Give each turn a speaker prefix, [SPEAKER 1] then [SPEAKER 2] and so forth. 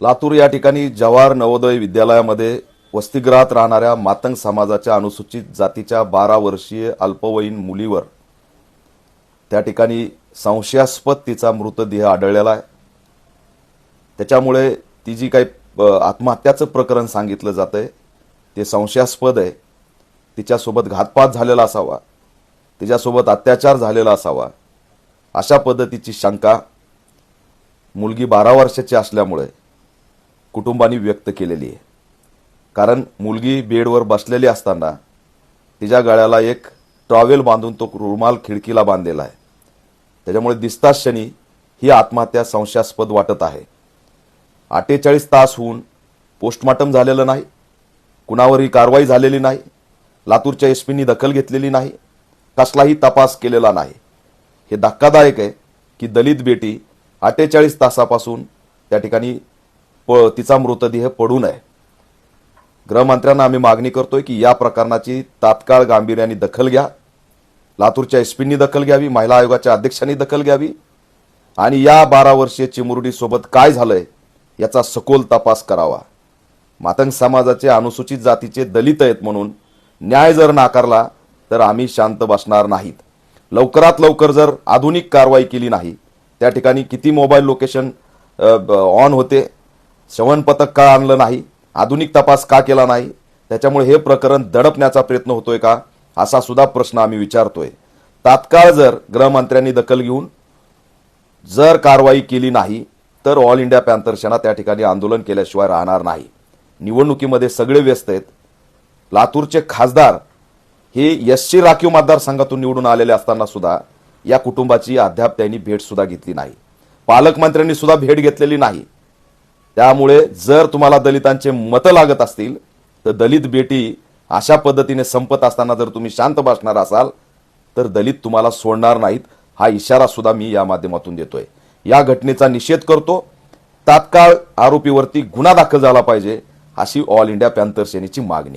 [SPEAKER 1] लातूर या ठिकाणी जवाहर नवोदय विद्यालयामध्ये वसतिगृहात राहणाऱ्या मातंग समाजाच्या अनुसूचित जातीच्या बारा वर्षीय अल्पवयीन मुलीवर त्या ठिकाणी संशयास्पद तिचा मृतदेह आढळलेला आहे. त्याच्यामुळे ती जी काही आत्महत्याचं प्रकरण सांगितलं जातंय ते संशयास्पद आहे. तिच्यासोबत घातपात झालेला असावा तिच्यासोबत अत्याचार झालेला असावा अशा पद्धतीची शंका मुलगी बारा वर्षाची असल्यामुळे कुटुंबानी व्यक्त केलेली आहे. कारण मुलगी बेडवर बसलेली असताना तिच्या गळ्याला एक ट्रॉवेल बांधून तो रुमाल खिडकीला बांधलेला आहे. त्याच्यामुळे दिसताच क्षणी ही आत्महत्या संशयास्पद वाटत आहे. अठ्ठेचाळीस तास होऊन पोस्टमॉर्टम झालेलं नाही. कुणावरही कारवाई झालेली नाही. लातूरच्या एस पीनी दखल घेतलेली नाही. कसलाही तपास केलेला नाही. हे धक्कादायक आहे की दलित बेटी अठ्ठेचाळीस तासापासून त्या ठिकाणी प तिचा मृतदेह पडू नये. गृहमंत्र्यांना आम्ही मागणी करतोय की या प्रकरणाची तात्काळ गांभीर्याने दखल घ्या. लातूरच्या एसपींनी दखल घ्यावी महिला आयोगाच्या अध्यक्षांनी दखल घ्यावी आणि या बारा वर्षीय चिमुरडीसोबत काय झालंय याचा सखोल तपास करावा. मातंग समाजाचे अनुसूचित जातीचे दलित आहेत म्हणून न्याय जर नाकारला तर आम्ही शांत बसणार नाहीत. लवकरात लवकर जर आधुनिक कारवाई केली नाही त्या ठिकाणी किती मोबाईल लोकेशन ऑन होते श्रवण पथक का आणलं नाही? आधुनिक तपास का केला नाही? त्याच्यामुळे हे प्रकरण दडपण्याचा प्रयत्न होतोय का? असा सुद्धा प्रश्न आम्ही विचारतोय. तात्काळ जर गृहमंत्र्यांनी दखल घेऊन जर कारवाई केली नाही तर ऑल इंडिया पॅन्थर सेना त्या ठिकाणी आंदोलन केल्याशिवाय राहणार नाही. निवडणुकीमध्ये सगळे व्यस्त आहेत. लातूरचे खासदार हे यशशी राखीव मतदारसंघातून निवडून आलेले असताना सुद्धा या कुटुंबाची अद्याप त्यांनी भेट सुद्धा घेतली नाही. पालकमंत्र्यांनी सुद्धा भेट घेतलेली नाही. त्यामुळे जर तुम्हाला दलितांचे मतं लागत असतील तर दलित बेटी अशा पद्धतीने संपत असताना जर तुम्ही शांत बसणार असाल तर दलित तुम्हाला सोडणार नाहीत. हा इशारा सुद्धा मी या माध्यमातून देतोय. या घटनेचा निषेध करतो. तात्काळ आरोपीवरती गुन्हा दाखल झाला पाहिजे अशी ऑल इंडिया पॅन्थर सेनेची मागणी.